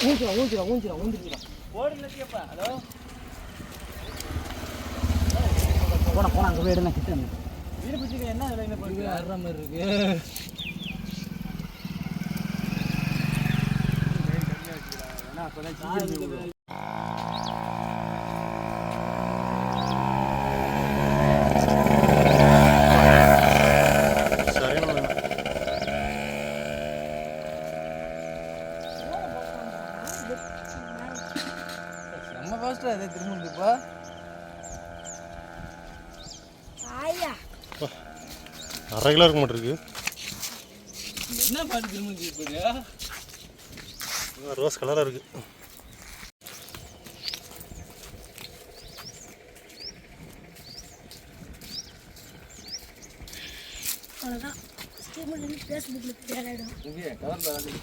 ஊஞ்சிடும் ஊஞ்சிடும் ஊஞ்சிடும் ஊஞ்சிடும் போன போன அங்கே போய் எடுங்க கிட்ட என்ன என்ன பண்ணுறது வர்ற மாதிரி இருக்கு. சரியான நம்ம ஃபாஸ்ட்டாக அதே திரும்ப இருந்துப்பா கிலோ இருக்க. மாட்டிருக்கு என்ன பாட்டு திரும்ப ரோஸ் கலராக இருக்கு. அவ்வளோதான் ஃபேஸ்புக்கில் தேடாயிடும் இங்கே கவரில் வந்து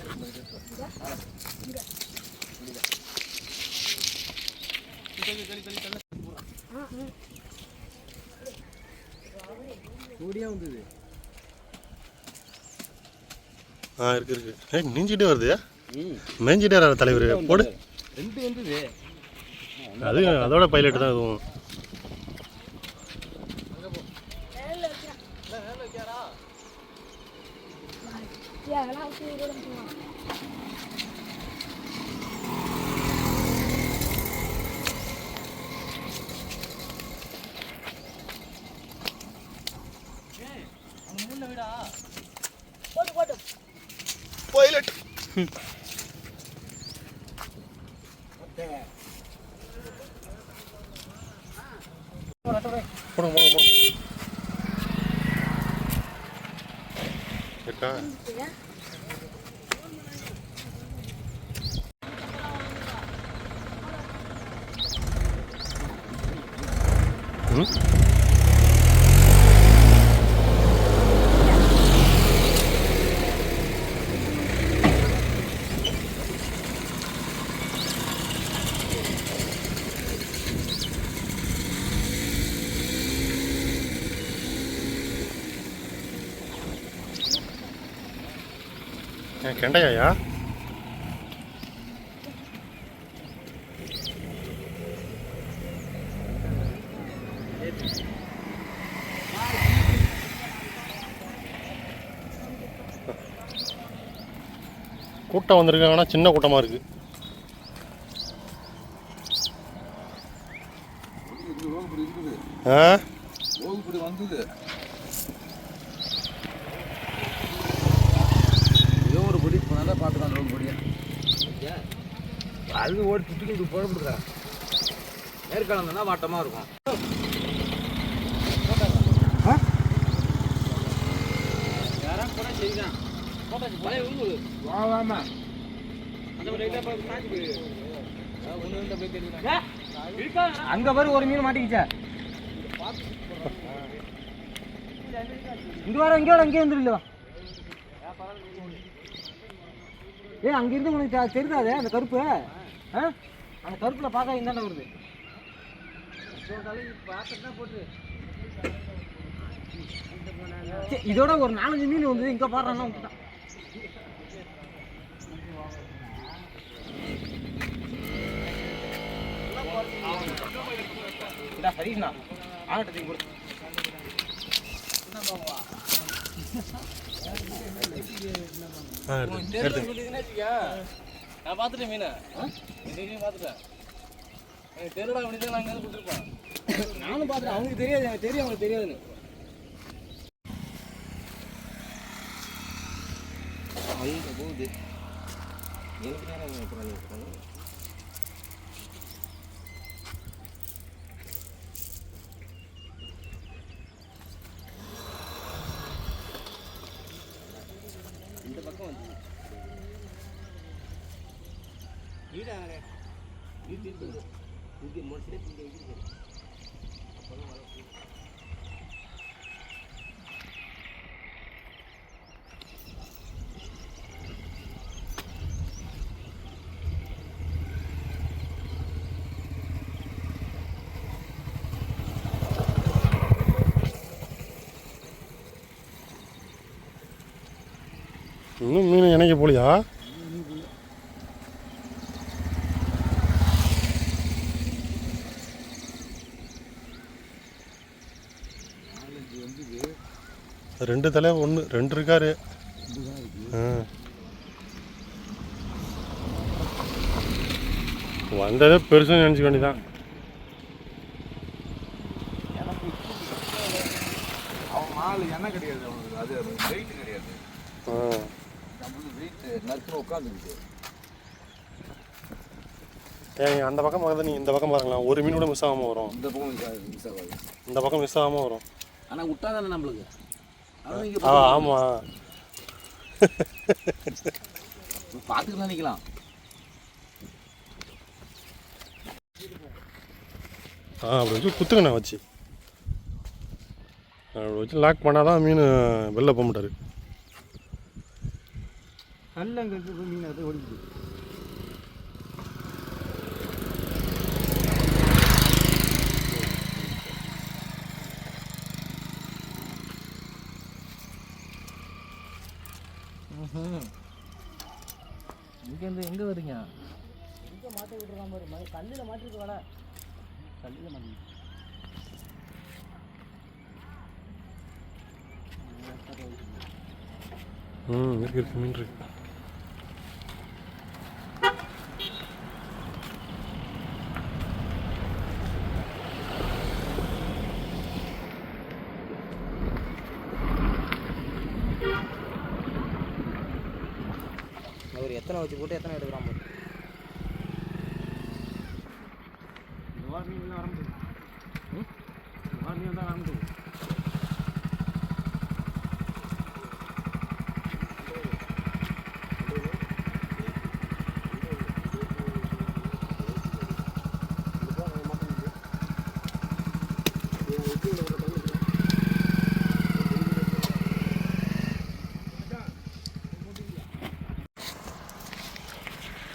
கூடியே வந்தது. ஆ இருக்கு இருக்கு. ஏய் நீஞ்சிட்டே வருது மேய்ஞ்சிட்டே வர தலைவர். போடு. அது அதோட பைலட் தான் இதுவும். போட்டு போட்டு. பைலட் போடுங்க போடுங்க போடுங்க இருக்கா ம் ஏன் கெண்டையாயா? கூட்டம் வந்திருக்கு ஆனால் சின்ன கூட்டமாக இருக்குது ஆ இப்படி வந்தது ஏதோ ஒரு பொடி இப்போ ஒரு பொடியை அது ஓடி சுற்றிக்கிட்டு புறப்படுறா நேர்காலம் தானே வாட்டமாக இருக்கும். அங்க பாரு ஒரு மீன் மாட்டிக்கிச்சா. இங்க வர இங்க வர இங்கே வந்துருல ஏய் அங்க இருந்து உனக்கு தெரியுதாதே அந்த கருப்பு? ஆ? அந்த கருப்புல பார்க்க இந்தாண்ட வருது. சரி, இதோட ஒரு நாலஞ்சு மீன் வந்து இங்க பாடுறான்னா விட்டுட்டான் இதா சதீஷ்ண்ணா ஆகட்ட நான் பார்த்துட்டேன் மீனை. பார்த்துட்டேன். எனக்கு தெரியல அப்படிதான் நான் இங்கே கொடுத்துருப்பேன். நானும் பார்த்துட்டேன். அவங்களுக்கு தெரியாது எனக்கு தெரியும் அவங்களுக்கு தெரியாதுன்னு. அவங்க போகுது. எனக்கு நேரம் அப்புறம் இந்த பக்கம் வந்து வீடு வீட்டு இருக்குது இங்கே முடிச்சுட்டு இங்கே இருக்குது இன்னும் மீன் இணைக்க போலியா? ரெண்டு தலை ஒன்று ரெண்டு இருக்காரு. வந்ததே பெருசுன்னு நினச்சிக்க வேண்டியதான் ஏங்க அந்த பக்கம் பார்த்து நீங்கள் இந்த பக்கம் பாருங்களேன். ஒரு மீன் கூட மிஸ் ஆகாமல் வரும். இந்த பக்கம் மிஸ் ஆகாது. இந்த பக்கம் மிஸ் ஆகாமல் வரும். ஆனால் விட்டா தானே நம்மளுக்கு? ஆ ஆமாம் பார்த்துக்கலாம் நினைக்கலாம். ஆ அப்படி வச்சு குத்துங்கண்ணா வச்சு. அப்படி வச்சு லாக் பண்ணால் தான் மீன் வெளில போக மாட்டார். கல் அங்கே இருக்கு மீன் அது ஓடிக்குது இங்கேருந்து எங்கே வரீங்க? இங்கே மாட்டி விட்டுருக்கான் பாரு. ம- கல்லில் மாட்டிருக்கு வலை கல்லில் மாட்டி ம் இருக்கு இருக்கு மீன் இருக்கு. எத்தனை வச்சு போட்டு எத்தனை எடுக்கிறான் பாரு மீன் வர முடியும் மீன் தான் வர முடியும்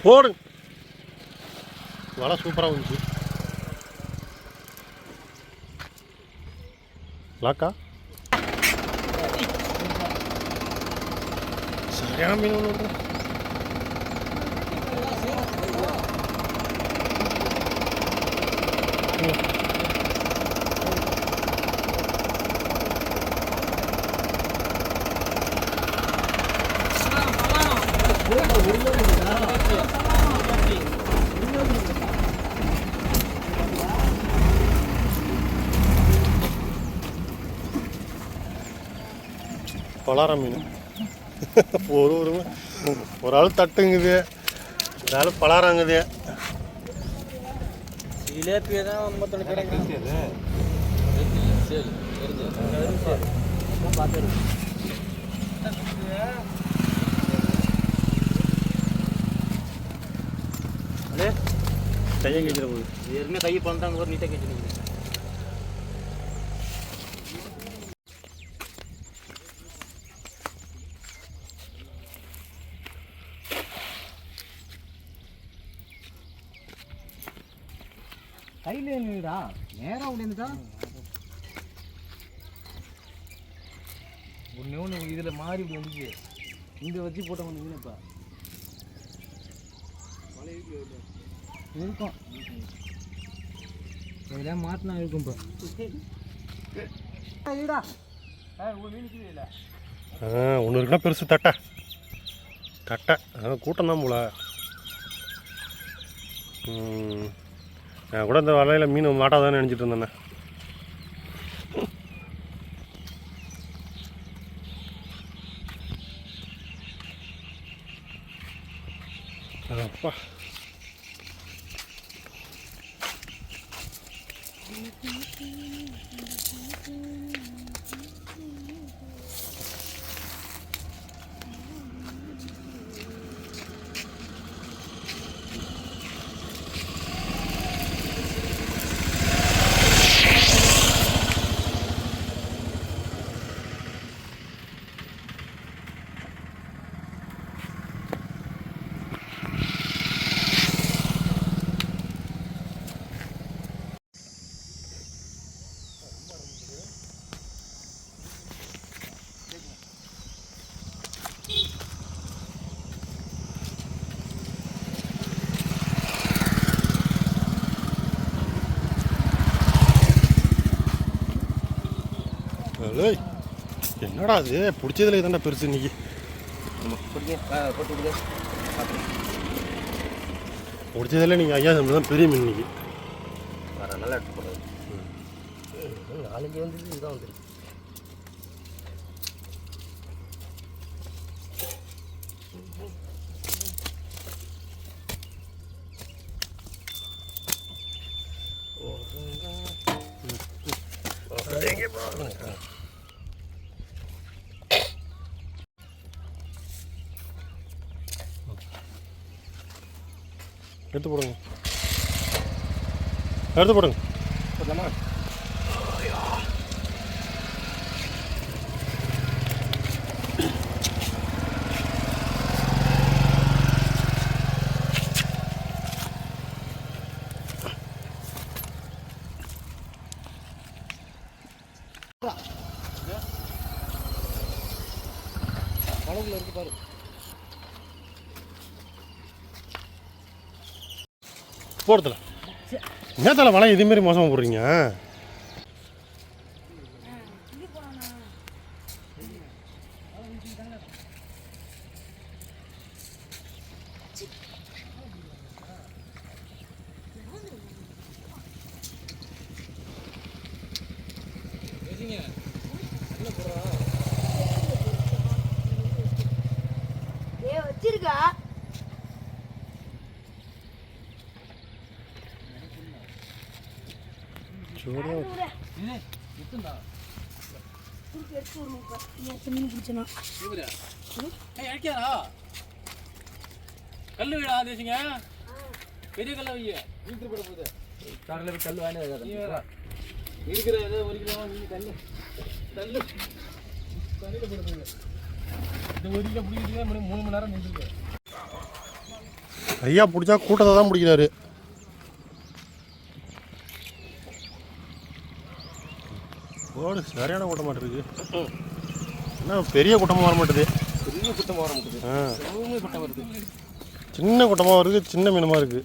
போடு வலை சூப்பராக வந்துச்சு. லாக்கா? சரியான மீன் ஒன்று இருக்கு பலாரம் மீன். ஒரு ஒரு ஒரு ஆள் தட்டுங்குது. ஒரு ஆள் பலாரங்குது ஜிலேபியை தான் மொத்தம் கிடைக்கிறது கையை கேட்கிற போது ஏற்கனவே கை பண்ணுறாங்க ஒரு நீட்டாக கேட்டு நிற்கிறேன் கையில் என்னடா நேராக விழுந்துட்டா ஒன்று ஒன்று இதில் மாறி இப்படி வந்துச்சு. இங்கே வச்சு போட்ட ஒன்று மீனப்பா இருக்கும். இதெல்லாம் மாட்டினா இருக்கும் இப்போ. ஆ ஒன்று இருக்குன்னா பெருசு தட்டை. தட்டை. ஆ கூட்டம் தான் போல. ம். நான் கூட இந்த வலையில் மீன் மாட்டாதான்னு நினச்சிட்டு இருந்தேண்ணே அப்பா. Thank you. ஏய், என்னடா அது? பிடிச்சதுல இதாண்டா பெருசு இன்னைக்கு. பிடிச்சதுல நீங்கள் ஐயா நம்ம தான் பெரிய மீன் இன்னைக்கு. நாலஞ்சு வந்து இதுதான் வந்துருக்கு எடுத்து போடுங்க. எடுத்து போடுங்க போடலாமா கணக்குல இருக்கு பாரு போடுறதுல நேரத்தில் வலை இதேமாரி மோசமாக போடுறீங்க? ஏய் வச்சிருக்கா? கல்லு வீடா தேசிங்க பெரிய கல்ல வைய வீட்டு போட போகுது கடலில் போய் கல் வாங்கி இருக்கிற ஏதோ ஒரு கிலோ நீ கல்லு கல்லு கல்லில் போட போகுது இந்த ஒரு கிலோ பிடிக்கிறதுக்கே மணி மூணு மணி நேரம் நின்றுருக்கு ஐயா பிடிச்சா கூட்டத்தை தான் பிடிக்கிறாரு ஓடு சரியான கூட்டம் மாட்டிருக்கு என்ன பெரிய கூட்டமாக வர மாட்டுது? பெரிய குத்தமாக வர முடியுது ஆ. ரொம்ப பட்டம் வருது. சின்ன கூட்டமாக வருது சின்ன மீனமாக இருக்குது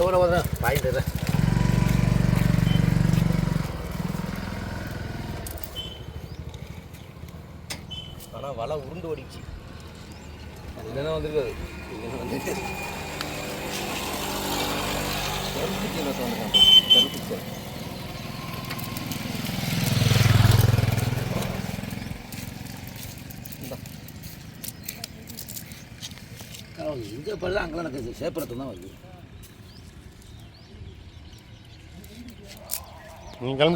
ஒரு ஒரு வாங்கிட்டு இல்லைன்னா வந்திருக்காது இல்லைன்னா வந்திருக்காது இங்கே பல்லு அங்கெல்லாம் எனக்கு சேப்பரத்து தான் வருது. நீங்கள் கிளம்பி